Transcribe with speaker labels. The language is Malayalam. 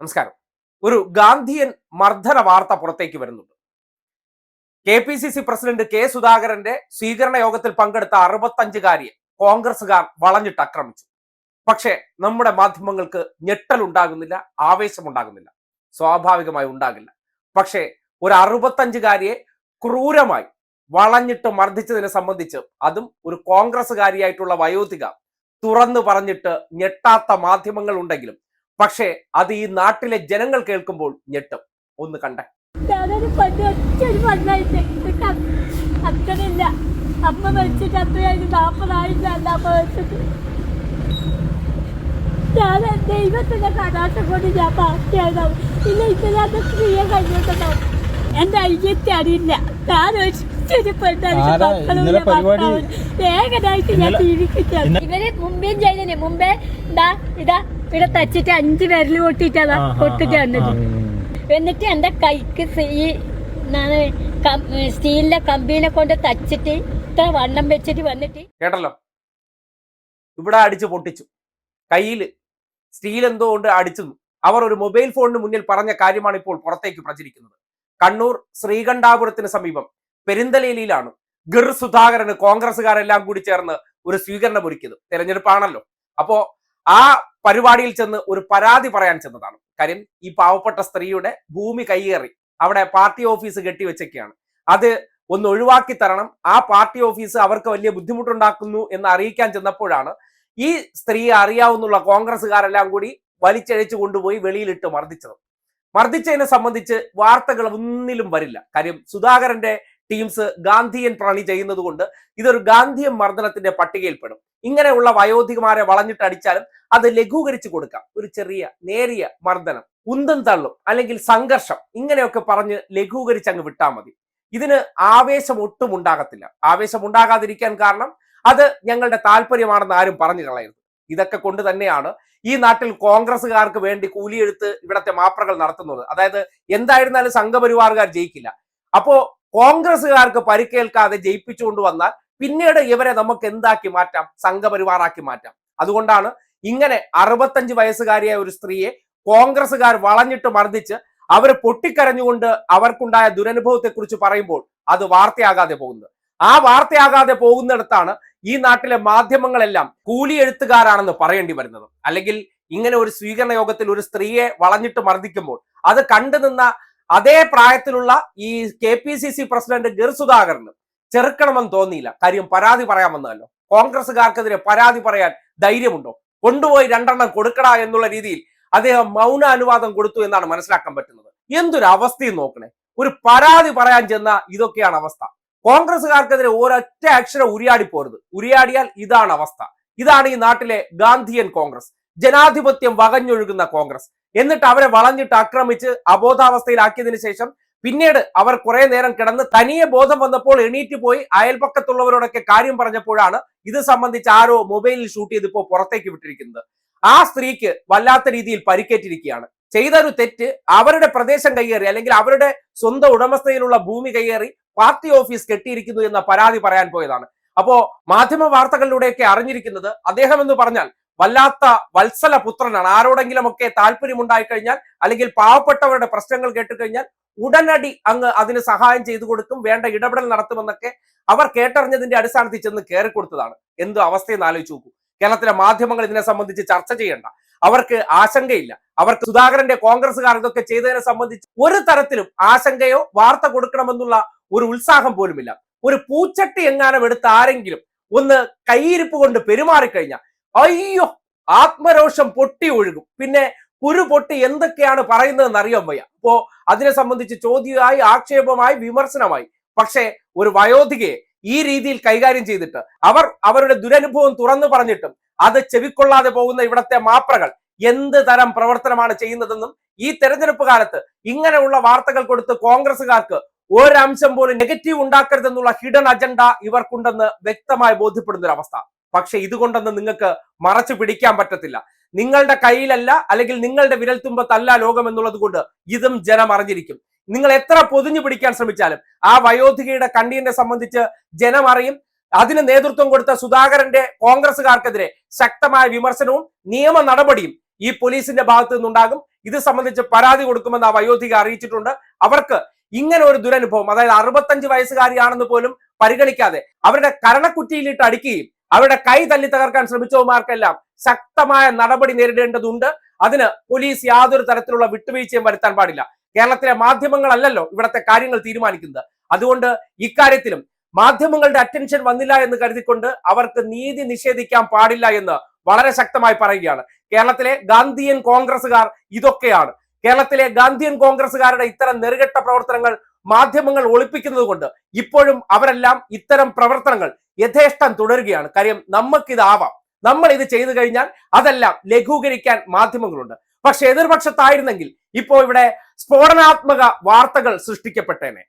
Speaker 1: നമസ്കാരം. ഒരു ഗാന്ധിയൻ മർദ്ദന വാർത്ത പുറത്തേക്ക് വരുന്നുണ്ട്. K P C C president K സുധാകരന്റെ സ്വീകരണ യോഗത്തിൽ പങ്കെടുത്ത അറുപത്തഞ്ചുകാരിയെ കോൺഗ്രസുകാർ വളഞ്ഞിട്ട് ആക്രമിച്ചു. പക്ഷേ നമ്മുടെ മാധ്യമങ്ങൾക്ക് ഞെട്ടൽ ഉണ്ടാകുന്നില്ല ആവേശമുണ്ടാകുന്നില്ല സ്വാഭാവികമായി ഉണ്ടാകില്ല. പക്ഷേ ഒരു അറുപത്തഞ്ചുകാരിയെ ക്രൂരമായി വളഞ്ഞിട്ട് മർദ്ദിച്ചതിനെ സംബന്ധിച്ച് അതും ഒരു കോൺഗ്രസുകാരിയായിട്ടുള്ള വയോധിക തുറന്നു പറഞ്ഞിട്ട് ഞെട്ടാത്ത മാധ്യമങ്ങൾ ഉണ്ടെങ്കിലും പക്ഷേ അത് ഈ നാട്ടിലെ ജനങ്ങൾ കേൾക്കുമ്പോൾ ഞെട്ടും. ഒന്ന് കണ്ട.
Speaker 2: അച്ഛനില്ല അമ്മ മരിച്ചിട്ട് അത്രയായിട്ട് നാൽപ്പതായില്ല അല്ല അമ്മ മരിച്ചിട്ട് ഞാൻ ദൈവത്തിന്റെ കടാട്ടം കൊണ്ട് ഞാൻ ബാക്കിയായതാവും ഇല്ല ഇന്നലെ ക്രിയ കഴിഞ്ഞിട്ടുണ്ടാവും എന്റെ അയ്യത്തെ അറിയില്ല. ഞാൻ ഒറ്റൊരു
Speaker 3: പെണ്ണായിട്ട്
Speaker 2: ഏകനായിട്ട് ഞാൻ
Speaker 3: ഇന്ന-
Speaker 2: ഇവർ മുമ്പേം ചെയ്തേ മുമ്പേ ഇതാ ഇതാ ഇവിടെ തച്ചിട്ട് അഞ്ചു വിരൽ പൊട്ടിട്ടതാ പൊട്ടിട്ട് വന്നത്. എന്നിട്ട് എന്റെ കൈക്ക് ഈ സ്റ്റീലിന്റെ കമ്പീനെ കൊണ്ട് തച്ചിട്ട് ഇത്ര വണ്ണം വെച്ചിട്ട് വന്നിട്ട്
Speaker 1: കേട്ടല്ലോ? ഇവിടെ അടിച്ചു പൊട്ടിച്ചു. കയ്യിൽ സ്റ്റീൽ എന്തോ കൊണ്ട് അടിച്ചു. അവർ ഒരു മൊബൈൽ ഫോണിന് മുന്നിൽ പറഞ്ഞ കാര്യമാണ് ഇപ്പോൾ പുറത്തേക്ക് പ്രചരിക്കുന്നത്. കണ്ണൂർ ശ്രീകണ്ഠാപുരത്തിന് സമീപം പെരിന്തലേലിയിലാണ് ഗിർ സുധാകരന് കോൺഗ്രസ്സുകാരെല്ലാം കൂടി ചേർന്ന് ഒരു സ്വീകരണം ഒരുക്കിയത്. തെരഞ്ഞെടുപ്പാണല്ലോ. അപ്പോ ആ പരിപാടിയിൽ ചെന്ന് ഒരു പരാതി പറയാൻ ചെന്നതാണ്. കാര്യം ഈ പാവപ്പെട്ട സ്ത്രീയുടെ ഭൂമി കൈയേറി. അവിടെ പാർട്ടി ഓഫീസ് കെട്ടിവെച്ചൊക്കെയാണ് അത് ഒന്ന് ഒഴിവാക്കി തരണം. ആ പാർട്ടി ഓഫീസ് അവർക്ക് വലിയ ബുദ്ധിമുട്ടുണ്ടാക്കുന്നു എന്ന് അറിയിക്കാൻ ചെന്നപ്പോഴാണ് ഈ സ്ത്രീയെ അറിയാവുന്നുള്ള കോൺഗ്രസ്സുകാരെല്ലാം കൂടി വലിച്ചഴച്ചു കൊണ്ടുപോയി വെളിയിലിട്ട് മർദ്ദിച്ചത്. മർദ്ദിച്ചതിനെ സംബന്ധിച്ച് വാർത്തകൾ ഒന്നിലും വരില്ല. കാര്യം സുധാകരന്റെ ടീംസ് ഗാന്ധിയൻ പ്രണി ചെയ്യുന്നത് കൊണ്ട് ഇതൊരു ഗാന്ധിയൻ മർദ്ദനത്തിന്റെ പട്ടികയിൽപ്പെടും. ഇങ്ങനെയുള്ള വയോധികമാരെ വളഞ്ഞിട്ട് അടിച്ചാലും അത് ലഘൂകരിച്ചു കൊടുക്കാം. ഒരു ചെറിയ നേരിയ മർദ്ദനം ഉന്തം തള്ളും അല്ലെങ്കിൽ സംഘർഷം ഇങ്ങനെയൊക്കെ പറഞ്ഞ് ലഘൂകരിച്ച് അങ്ങ് വിട്ടാൽ മതി. ഇതിന് ആവേശം ഒട്ടും ഉണ്ടാകത്തില്ല. ആവേശം ഉണ്ടാകാതിരിക്കാൻ കാരണം അത് ഞങ്ങളുടെ താല്പര്യമാണെന്ന് ആരും പറഞ്ഞു കളയരുത്. ഇതൊക്കെ കൊണ്ട് തന്നെയാണ് ഈ നാട്ടിൽ കോൺഗ്രസ്സുകാർക്ക് വേണ്ടി കൂലിയെടുത്ത് ഇവിടത്തെ മാപ്രകൾ നടത്തുന്നത്. അതായത് എന്തായിരുന്നാലും സംഘപരിവാറുകാർ ജയിക്കില്ല. അപ്പോ കോൺഗ്രസ്സുകാർക്ക് പരിക്കേൽക്കാതെ ജയിപ്പിച്ചുകൊണ്ട് വന്നാൽ പിന്നീട് ഇവരെ നമുക്ക് എന്താക്കി മാറ്റാം? സംഘപരിവാറാക്കി മാറ്റാം. അതുകൊണ്ടാണ് ഇങ്ങനെ അറുപത്തഞ്ച് വയസ്സുകാരിയായ ഒരു സ്ത്രീയെ കോൺഗ്രസ്സുകാർ വളഞ്ഞിട്ട് മർദ്ദിച്ച് അവർ പൊട്ടിക്കരഞ്ഞുകൊണ്ട് അവർക്കുണ്ടായ ദുരനുഭവത്തെക്കുറിച്ച് പറയുമ്പോൾ അത് വാർത്തയാകാതെ പോകുന്നത്. ആ വാർത്തയാകാതെ പോകുന്നിടത്താണ് ഈ നാട്ടിലെ മാധ്യമങ്ങളെല്ലാം കൂലി എഴുത്തുകാരാണെന്ന് പറയേണ്ടി വരുന്നത്. അല്ലെങ്കിൽ ഇങ്ങനെ ഒരു സ്വീകരണ യോഗത്തിൽ ഒരു സ്ത്രീയെ വളഞ്ഞിട്ട് മർദ്ദിക്കുമ്പോൾ അത് കണ്ടു നിന്ന അതേ പ്രായത്തിലുള്ള ഈ K P C C president Gir സുധാകരന് ചെറുക്കണമെന്ന് തോന്നിയില്ല. കാര്യം പരാതി പറയാൻ വന്നതല്ലോ. കോൺഗ്രസ്സുകാർക്കെതിരെ പരാതി പറയാൻ ധൈര്യമുണ്ടോ? കൊണ്ടുപോയി രണ്ടെണ്ണം കൊടുക്കടാ എന്നുള്ള രീതിയിൽ അദ്ദേഹം മൗന അനുവാദം കൊടുത്തു എന്നാണ് മനസ്സിലാക്കാൻ പറ്റുന്നത്. എന്തൊരു അവസ്ഥയും നോക്കണേ. ഒരു പരാതി പറയാൻ ചെന്ന ഇതൊക്കെയാണ് അവസ്ഥ. കോൺഗ്രസ്സുകാർക്കെതിരെ ഒരൊറ്റ അക്ഷരം ഉരിയാടി പോരുത് ഉരിയാടിയാൽ ഇതാണ് അവസ്ഥ. ഇതാണ് ഈ നാട്ടിലെ ഗാന്ധിയൻ കോൺഗ്രസ്. ജനാധിപത്യം വകഞ്ഞൊഴുകുന്ന കോൺഗ്രസ്. എന്നിട്ട് അവരെ വളഞ്ഞിട്ട് ആക്രമിച്ച് അബോധാവസ്ഥയിലാക്കിയതിനു ശേഷം പിന്നീട് അവർ കുറെ നേരം കിടന്ന് തനിയെ ബോധം വന്നപ്പോൾ എണീറ്റ് പോയി അയൽപക്കത്തുള്ളവരോടൊക്കെ കാര്യം പറഞ്ഞപ്പോഴാണ് ഇത് സംബന്ധിച്ച് ആരോ മൊബൈലിൽ ഷൂട്ട് ചെയ്ത് ഇപ്പോൾ പുറത്തേക്ക് വിട്ടിരിക്കുന്നത്. ആ സ്ത്രീക്ക് വല്ലാത്ത രീതിയിൽ പരിക്കേറ്റിരിക്കുകയാണ്. ചെയ്തൊരു തെറ്റ് അവരുടെ പ്രദേശം കയ്യേറി അല്ലെങ്കിൽ അവരുടെ സ്വന്തം ഉടമസ്ഥയിലുള്ള ഭൂമി കയ്യേറി പാർട്ടി ഓഫീസ് കെട്ടിയിരിക്കുന്നു എന്ന പരാതി പറയാൻ പോയതാണ്. അപ്പോ മാധ്യമ വാർത്തകളിലൂടെയൊക്കെ അറിഞ്ഞിരിക്കുന്നത് അദ്ദേഹം എന്ന് പറഞ്ഞാൽ വല്ലാത്ത വത്സല പുത്രനാണ്. ആരോടെങ്കിലും ഒക്കെ താല്പര്യമുണ്ടായി കഴിഞ്ഞാൽ അല്ലെങ്കിൽ പാവപ്പെട്ടവരുടെ പ്രശ്നങ്ങൾ കേട്ടുകഴിഞ്ഞാൽ ഉടനടി അങ്ങ് അതിന് സഹായം ചെയ്തു കൊടുക്കും വേണ്ട ഇടപെടൽ നടത്തുമെന്നൊക്കെ അവർ കേട്ടറിഞ്ഞതിന്റെ അടിസ്ഥാനത്തിൽ ചെന്ന് കയറി കൊടുത്തതാണ് എന്ത് അവസ്ഥയെന്ന് ആലോചിച്ച് നോക്കൂ. കേരളത്തിലെ മാധ്യമങ്ങൾ ഇതിനെ സംബന്ധിച്ച് ചർച്ച ചെയ്യേണ്ട. അവർക്ക് ആശങ്കയില്ല. അവർക്ക് സുധാകരന്റെ കോൺഗ്രസ്സുകാർ ഇതൊക്കെ ചെയ്തതിനെ സംബന്ധിച്ച് ഒരു തരത്തിലും ആശങ്കയോ വാർത്ത കൊടുക്കണമെന്നുള്ള ഒരു ഉത്സാഹം പോലുമില്ല. ഒരു പൂച്ചട്ടി എങ്ങാനും എടുത്ത് ആരെങ്കിലും ഒന്ന് കൈയിരിപ്പ് കൊണ്ട് പെരുമാറിക്കഴിഞ്ഞാൽ അയ്യോ ആത്മരോഷം പൊട്ടി ഒഴുകും. പിന്നെ കുരു പൊട്ടി എന്തൊക്കെയാണ് പറയുന്നതെന്ന് അറിയാൻ വയ്യ. അപ്പോ അതിനെ സംബന്ധിച്ച് ചോദ്യമായി ആക്ഷേപമായി വിമർശനമായി. പക്ഷേ ഒരു വയോധികയെ ഈ രീതിയിൽ കൈകാര്യം ചെയ്തിട്ട് അവർ അവരുടെ ദുരനുഭവം തുറന്നു പറഞ്ഞിട്ടും അത് ചെവിക്കൊള്ളാതെ പോകുന്ന ഇവിടത്തെ മാപ്രകൾ എന്ത് തരം പ്രവർത്തനമാണ് ചെയ്യുന്നതെന്നും ഈ തെരഞ്ഞെടുപ്പ് കാലത്ത് ഇങ്ങനെയുള്ള വാർത്തകൾ കൊടുത്ത് കോൺഗ്രസുകാർക്ക് ഒരംശം പോലും നെഗറ്റീവ് ഉണ്ടാക്കരുതെന്നുള്ള ഹിഡൻ അജണ്ട ഇവർക്കുണ്ടെന്ന് വ്യക്തമായി ബോധ്യപ്പെടുന്ന ഒരു പക്ഷെ ഇതുകൊണ്ടൊന്നും നിങ്ങൾക്ക് മറച്ചു പിടിക്കാൻ പറ്റത്തില്ല. നിങ്ങളുടെ കയ്യിലല്ല അല്ലെങ്കിൽ നിങ്ങളുടെ വിരൽത്തുമ്പത്തല്ല ലോകം എന്നുള്ളത് കൊണ്ട് ഇതും ജനം അറിഞ്ഞിരിക്കും. നിങ്ങൾ എത്ര പൊതിഞ്ഞു പിടിക്കാൻ ശ്രമിച്ചാലും ആ വയോധികയുടെ കണ്ണീരിനെ സംബന്ധിച്ച് ജനം അറിയും. അതിന് നേതൃത്വം കൊടുത്ത സുധാകരന്റെ കോൺഗ്രസുകാർക്കെതിരെ ശക്തമായ വിമർശനവും നിയമ നടപടിയും ഈ പോലീസിന്റെ ഭാഗത്തു നിന്നുണ്ടാകും. ഇത് സംബന്ധിച്ച് പരാതി കൊടുക്കുമെന്ന് ആ വയോധിക അറിയിച്ചിട്ടുണ്ട്. അവർക്ക് ഇങ്ങനെ ഒരു ദുരനുഭവം അതായത് അറുപത്തഞ്ച് വയസ്സുകാരിയാണെന്ന് പോലും പരിഗണിക്കാതെ അവരുടെ കരണക്കുറ്റിയിലിട്ട് അടിക്കുകയും അവരുടെ കൈ തല്ലി തകർക്കാൻ ശ്രമിച്ചവന്മാർക്കെല്ലാം ശക്തമായ നടപടി നേരിടേണ്ടതുണ്ട്. അതിന് പോലീസ് യാതൊരു തരത്തിലുള്ള വിട്ടുവീഴ്ചയും വരുത്താൻ പാടില്ല. കേരളത്തിലെ മാധ്യമങ്ങളല്ലല്ലോ ഇവിടത്തെ കാര്യങ്ങൾ തീരുമാനിക്കുന്നത്. അതുകൊണ്ട് ഇക്കാര്യത്തിലും മാധ്യമങ്ങളുടെ അറ്റൻഷൻ വന്നില്ല എന്ന് കരുതിക്കൊണ്ട് അവർക്ക് നീതി നിഷേധിക്കാൻ പാടില്ല എന്ന് വളരെ ശക്തമായി പറയുകയാണ്. കേരളത്തിലെ ഗാന്ധിയൻ കോൺഗ്രസുകാർ ഇതൊക്കെയാണ്. കേരളത്തിലെ ഗാന്ധിയൻ കോൺഗ്രസുകാരുടെ ഇത്തരം നെറുകെട്ട പ്രവർത്തനങ്ങൾ മാധ്യമങ്ങൾ ഒളിപ്പിക്കുന്നത് കൊണ്ട് ഇപ്പോഴും അവരെല്ലാം ഇത്തരം പ്രവർത്തനങ്ങൾ യഥേഷ്ടം തുടരുകയാണ്. കാര്യം നമുക്കിതാവാം നമ്മൾ ഇത് ചെയ്തു കഴിഞ്ഞാൽ അതെല്ലാം ലഘൂകരിക്കാൻ മാധ്യമങ്ങളുണ്ട്. പക്ഷെ എതിർപക്ഷത്തായിരുന്നെങ്കിൽ ഇപ്പോൾ ഇവിടെ സ്ഫോടനാത്മക വാർത്തകൾ സൃഷ്ടിക്കപ്പെട്ടേനെ.